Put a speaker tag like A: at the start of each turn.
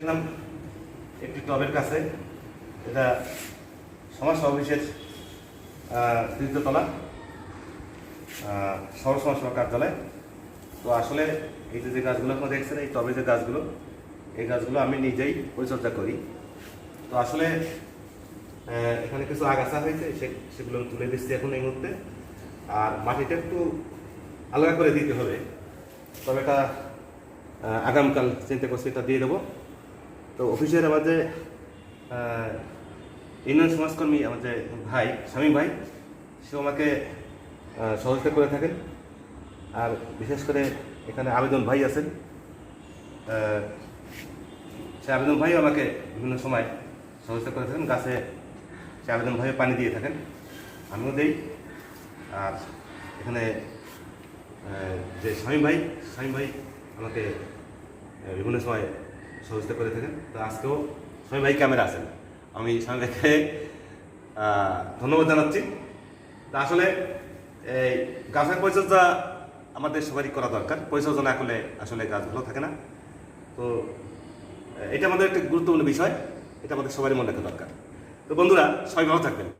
A: দেখলাম একটি ক্লাবের কাছে। এটা সমাজ অফিসের তৃতীয়তলা সহ সমাজ সেবা কার্যালয়। তো আসলে এই যে গাছগুলো আপনারা দেখছেন, এই টবে যে গাছগুলো, এই গাছগুলো আমি নিজেই পরিচর্যা করি। তো আসলে এখানে কিছু আগাছা হয়েছে, সে- সেগুলো তুলে দিচ্ছি এখন এই মুহূর্তে। আর মাটিটা একটু আলাদা করে দিতে হবে। তবে এটা আগামীকাল চিন্তা করছি এটা দিয়ে দেবো। তো অফিসের আমাদের ইউনিয়ন সমাজকর্মী আমাদের ভাই স্বামী ভাই সে আমাকে সহযোগিতা করে থাকেন। আর বিশেষ করে এখানে আবেদন ভাই আছেন। সে আবেদন ভাইও আমাকে বিভিন্ন সময় সহযোগিতা করে থাকেন, গাছে সে আবেদন ভাই পানি দিয়ে থাকেন। আমিও দেই। আর এখানে যে স্বামী ভাই স্বামী ভাই আমাকে বিভিন্ন সময় সহযোগিতা করে থাকেন। তো আজকেও স্বামী ভাই ক্যামেরা আছেন। আমি ভাইকে ধন্যবাদ জানাচ্ছি। তা আসলে এই গাছের পরিচর্যা আমাদের সবারই করা দরকার। পরিচর্যা না করলে আসলে গাছ ভালো থাকে না। তো এটা আমাদের একটা গুরুত্বপূর্ণ বিষয়। এটা আমাদের সবারই মনে রাখা দরকার। তো বন্ধুরা, সবাই ভালো থাকবেন।